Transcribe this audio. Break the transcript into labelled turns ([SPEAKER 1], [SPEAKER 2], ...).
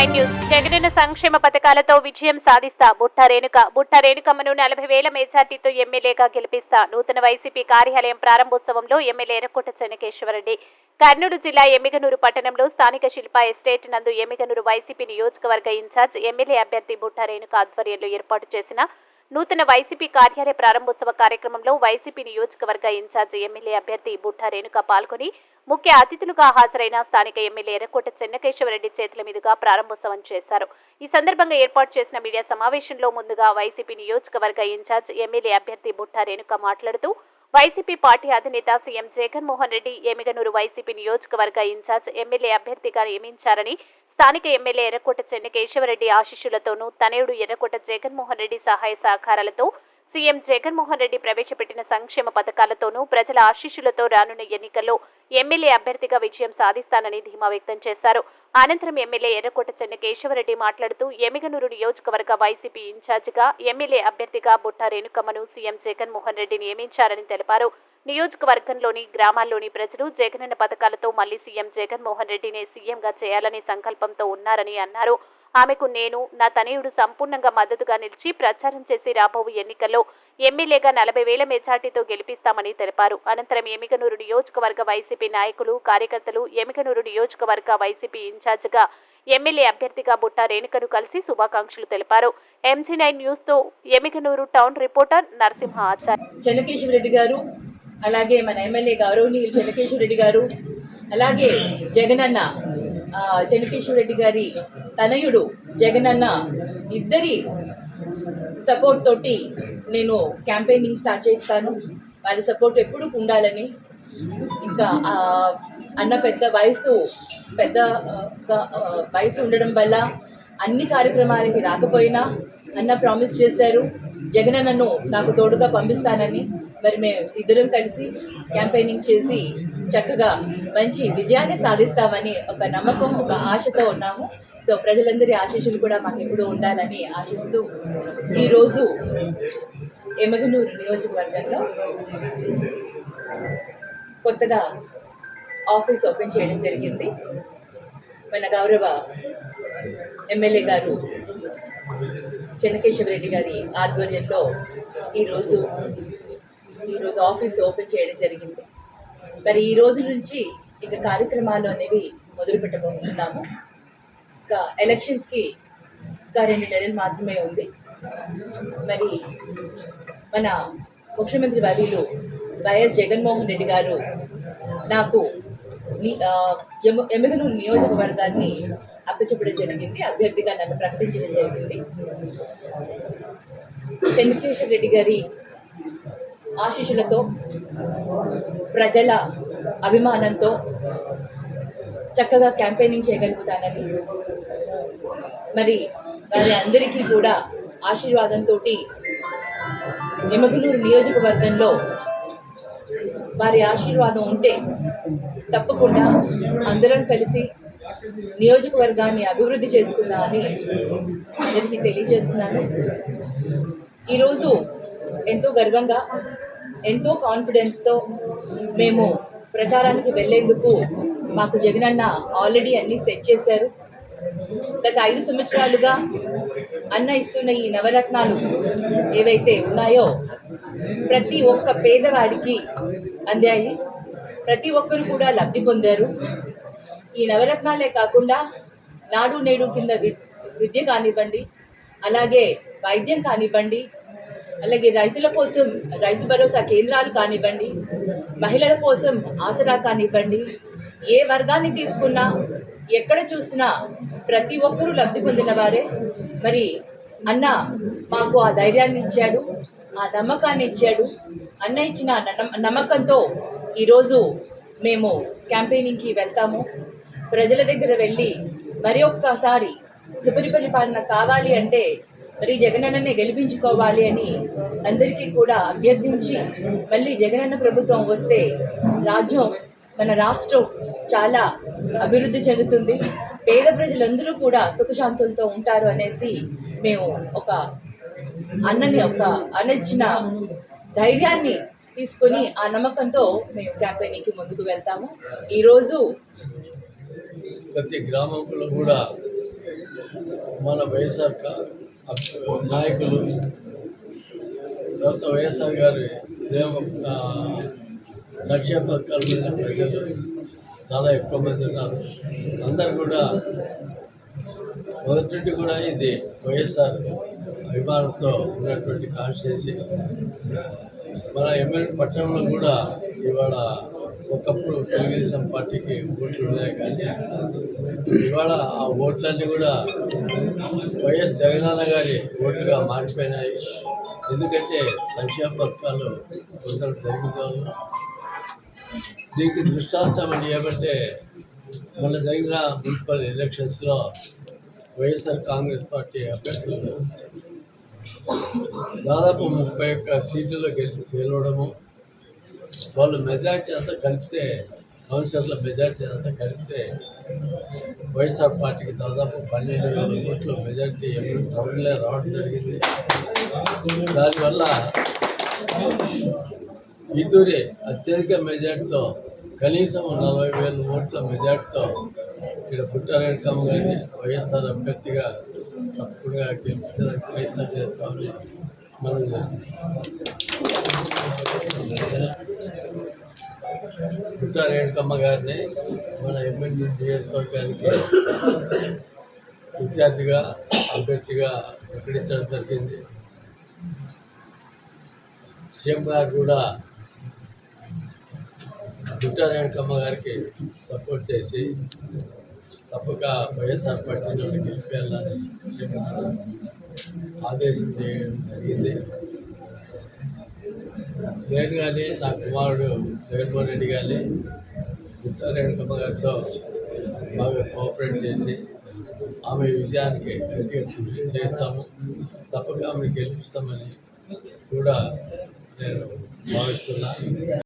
[SPEAKER 1] Nine news. Jagananna సంక్షేమ పథకాలతో విజయం సాధిస్తా బుట్ట రేణుక. బుట్ట రేణుకమ్మను నలభై వేల మెజార్టీతో ఎమ్మెల్యేగా గెలిపిస్తా. నూతన వైసీపీ కార్యాలయం ప్రారంభోత్సవంలో ఎమ్మెల్యే ఎర్రకోట చెన్నకేశ్వరరెడ్డి కర్నూలు జిల్లా ఎమ్మిగనూరు పట్టణంలో స్థానిక శిల్ప ఎస్టేట్ నందు ఎమ్మిగనూరు వైసీపీ నియోజకవర్గ ఇన్ఛార్జ్ ఎమ్మెల్యే అభ్యర్థి బుట్ట రేణుక ఆధ్వర్యంలో ఏర్పాటు చేసిన నూతన వైసీపీ కార్యాలయ ప్రారంభోత్సవ కార్యక్రమంలో వైసీపీ నియోజకవర్గ ఇన్ఛార్జి ఎమ్మెల్యే అభ్యర్థి బుట్ట రేణుక పాల్గొని ముఖ్య అతిథులుగా హాజరైన స్థానిక ఎమ్మెల్యే ఎర్రకోట చెన్నకేశ్వరరెడ్డి చేతుల మీదుగా ప్రారంభోత్సవం చేశారు. ఈ సందర్భంగా ఏర్పాటు చేసిన మీడియా సమావేశంలో ముందుగా వైసీపీ నియోజకవర్గ ఇన్ఛార్జ్ ఎమ్మెల్యే అభ్యర్థి బుట్ట రేణుక మాట్లాడుతూ వైసీపీ పార్టీ అధినేత సీఎం జగన్మోహన్ రెడ్డి ఎమిగనూరు వైసీపీ నియోజకవర్గ ఇన్ఛార్జ్ ఎమ్మెల్యే అభ్యర్థిగా నియమించారని స్థానిక ఎమ్మెల్యే ఎర్రకోట చెన్నకేశవరెడ్డి ఆశీస్సులతోనూ తనయుడు ఎర్రకోట జగన్మోహన్ రెడ్డి సహాయ సహకారాలతో సీఎం జగన్మోహన్ రెడ్డి ప్రవేశపెట్టిన సంక్షేమ పథకాలతోనూ ప్రజల ఆశీస్సులతో రానున్న ఎన్నికల్లో ఎమ్మెల్యే అభ్యర్థిగా విజయం సాధిస్తానని ధీమా వ్యక్తం చేశారు. అనంతరం ఎమ్మెల్యే ఎర్రకోట చెన్నకేశవరెడ్డి మాట్లాడుతూ ఎమిగనూరు నియోజకవర్గ వైసీపీ ఇన్ఛార్జిగా ఎమ్మెల్యే అభ్యర్థిగా బుట్ట రేణుకమ్మను సీఎం జగన్మోహన్ రెడ్డి నియమించారని తెలిపారు. నియోజకవర్గంలోని గ్రామాల్లోని ప్రజలు జగనన్న పథకాలతో మళ్ళీ సీఎం జగన్మోహన్ రెడ్డినే సీఎంగా చేయాలనే సంకల్పంతో ఉన్నారని అన్నారు. ఆమెకు నేను నా తనయుడు సంపూర్ణంగా మద్దతుగా నిలిచి ప్రచారం చేసి రాబోవు ఎన్నికల్లో ఎమ్మెల్యేగా నలభై వేల మెజార్టీతో గెలిపిస్తామని తెలిపారు. అనంతరం ఎమికనూరు నియోజకవర్గ వైసీపీ నాయకులు కార్యకర్తలు ఎమికనూరు నియోజకవర్గ వైసీపీ ఇన్ఛార్జిగా ఎమ్మెల్యే అభ్యర్థిగా బుట్ట రేణుకను కలిసి శుభాకాంక్షలు తెలిపారు. ఎంజీ నైన్ న్యూస్తో ఎమికనూరు టౌన్ రిపోర్టర్ నరసింహ ఆచార్య.
[SPEAKER 2] చెన్నకేశ్వర రెడ్డి గారు అలాగే మన ఎమ్మెల్యే గౌరవనీయులు చెన్నకేశ్వర రెడ్డి గారు అలాగే జగనన్న ఆ, చెన్నకేశ్వర రెడ్డి గారి తనయుడు జగనన్న ఇద్దరి సపోర్ట్ తోటి నేను క్యాంపెయినింగ్ స్టార్ట్ చేస్తాను. వారి సపోర్ట్ ఎప్పుడు ఉండాలని ఇంకా అన్న పెద్ద వయసు పెద్ద వయసు ఉండడం వల్ల అన్ని కార్యక్రమాలకి రాకపోయినా అన్న ప్రామిస్ చేశారు. జగనన్నను నాకు తోడుగా పంపిస్తానని మరి మేము ఇద్దరం కలిసి క్యాంపెయినింగ్ చేసి చక్కగా మంచి విజయాన్ని సాధిస్తామని ఒక నమ్మకం ఒక ఆశతో ఉన్నాము. సో ప్రజలందరి ఆశీస్సులు కూడా మాకు ఎప్పుడూ ఉండాలని ఆశిస్తూ ఈరోజు ఎమగనూరు నియోజకవర్గంలో కొత్తగా ఆఫీస్ ఓపెన్ చేయడం జరిగింది. మన గౌరవ ఎమ్మెల్యే గారు చెన్నకేశవరెడ్డి గారి ఆధ్వర్యంలో ఈరోజు ఈరోజు ఆఫీస్ ఓపెన్ చేయడం జరిగింది. మరి ఈ రోజు నుంచి ఇక కార్యక్రమాలు అనేవి మొదలు పెట్టబోతున్నాము ఇంకా ఎలక్షన్స్కి ఇంకా రెండు నెలలు మాత్రమే ఉంది. మరి మన ముఖ్యమంత్రి వర్యులు వైఎస్ జగన్మోహన్ రెడ్డి గారు నాకు ని- నియోజకవర్గాన్ని అప్పచెప్పడం జరిగింది. అభ్యర్థిగా నన్ను ప్రకటించడం జరిగింది. చంద్రకేశ్వర రెడ్డి గారి ఆశీస్సులతో ప్రజల అభిమానంతో చక్కగా క్యాంపెయినింగ్ చేయగలుగుతానని మరి వారి అందరికీ కూడా ఆశీర్వాదంతో నిమగలూరు నియోజకవర్గంలో వారి ఆశీర్వాదం ఉంటే తప్పకుండా అందరం కలిసి నియోజకవర్గాన్ని అభివృద్ధి చేసుకుందామని అందరికీ తెలియజేస్తున్నాను. ఈరోజు ఎంతో గర్వంగా ఎంతో కాన్ఫిడెన్స్తో మేము ప్రచారానికి వెళ్ళేందుకు మాకు జగనన్న ఆల్రెడీ అన్నీ సెట్ చేశారు. గత ఐదు సంవత్సరాలుగా అన్న ఇస్తున్న ఈ నవరత్నాలు ఏవైతే ఉన్నాయో ప్రతి ఒక్క పేదవాడికి అందాయి. ప్రతి ఒక్కరు కూడా లబ్ధి పొందారు. ఈ నవరత్నాలే కాకుండా నాడు నేడు కింద వి విద్య కానివ్వండి అలాగే వైద్యం కానివ్వండి అలాగే రైతుల కోసం రైతు భరోసా కేంద్రాలు కానివ్వండి మహిళల కోసం ఆసరా కానివ్వండి ఏ వర్గాన్ని తీసుకున్నా ఎక్కడ చూసినా ప్రతి ఒక్కరూ లబ్ధి పొందిన వారే మరి అన్న మాకు ఆ ధైర్యాన్ని ఇచ్చాడు ఆ నమ్మకాన్ని ఇచ్చాడు. అన్న ఇచ్చిన నమ్మకంతో ఈరోజు మేము క్యాంపెయినింగ్కి వెళ్తాము. ప్రజల దగ్గర వెళ్ళి మరి ఒక్కసారి సుపరిపరిపాలన కావాలి అంటే మరి జగనన్ననే గెలిపించుకోవాలి అని అందరికీ కూడా అభ్యర్థించి మళ్ళీ జగనన్న ప్రభుత్వం వస్తే రాజ్యం మన రాష్ట్రం చాలా అభివృద్ధి చెందుతుంది. పేద ప్రజలందరూ కూడా సుఖశాంతులతో ఉంటారు అనేసి మేము ఒక అన్నని ఒక అనిచ్చిన ధైర్యాన్ని తీసుకొని ఆ నమ్మకంతో మేము క్యాంపెయినింగ్కి ముందుకు వెళ్తాము. ఈరోజు
[SPEAKER 3] ప్రతి గ్రామంలో కూడా మన వైఎస్ఆర్ నాయకులు తర్వాత వైఎస్ఆర్ గారి సంక్షేమ పథకాల మీద ప్రజలు చాలా ఎక్కువ మంది ఉన్నారు. అందరు కూడా మొదటి నుండి కూడా ఇది వైఎస్ఆర్ అభిమానంతో ఉన్నటువంటి కాన్స్టిట్యున్సీ. మన ఎమ్మెల్యే పట్టణంలో కూడా ఇవాళ ఒకప్పుడు తెలుగుదేశం పార్టీకి ఓట్లు ఉన్నాయి కానీ ఇవాళ ఆ ఓట్లన్నీ కూడా వైఎస్ జగనన్న గారి ఓట్లుగా మారిపోయినాయి. ఎందుకంటే సంక్షేమ పథకాలు కొందరు జరుగుతారు దీనికి దృష్టాంతం అని ఏమంటే మొన్న జరిగిన మున్సిపల్ ఎలక్షన్స్లో వైఎస్ఆర్ కాంగ్రెస్ పార్టీ అభ్యర్థులు దాదాపు ముప్పై ఒక్క సీట్లలో గెలిచి గెలవడము వాళ్ళు మెజార్టీ అంతా కలిపితే కౌన్సిలర్ల మెజార్టీ అంతా కలిపితే వైఎస్ఆర్ పార్టీకి దాదాపు పన్నెండు వేల ఓట్ల మెజార్టీ టౌన్లో రావడం జరిగింది. దానివల్ల ఈతూరి అత్యధిక మెజార్టీతో కనీసం నలభై వేల ఓట్ల మెజార్టీతో ఇక్కడ పుట్టారెడ్కమ్మ గారిని వైఎస్ఆర్ అభ్యర్థిగా తప్పుడుగా గెలిపించడానికి ప్రయత్నం చేస్తామని మనం పుట్టారెడ్కమ్మ గారిని మన ఎమ్మెల్యే నియోజకవర్గానికి ఇన్ఛార్జిగా అభ్యర్థిగా ప్రకటించడం జరిగింది. సీఎం గారు కూడా గుట్టారాయణకమ్మ గారికి సపోర్ట్ చేసి తప్పక వైఎస్ఆర్ పార్టీలో గెలిపేయాలని ఆదేశం చేయడం జరిగింది. నేను కానీ నా కుమారుడు జగన్మోహన్ రెడ్డి కానీ గుట్టారాయణకమ్మ గారితో బాగా కోఆపరేట్ చేసి ఆమె విజయానికి గట్టిగా కృషి చేస్తాము. తప్పక ఆమె గెలిపిస్తామని కూడా నేను భావిస్తున్నా.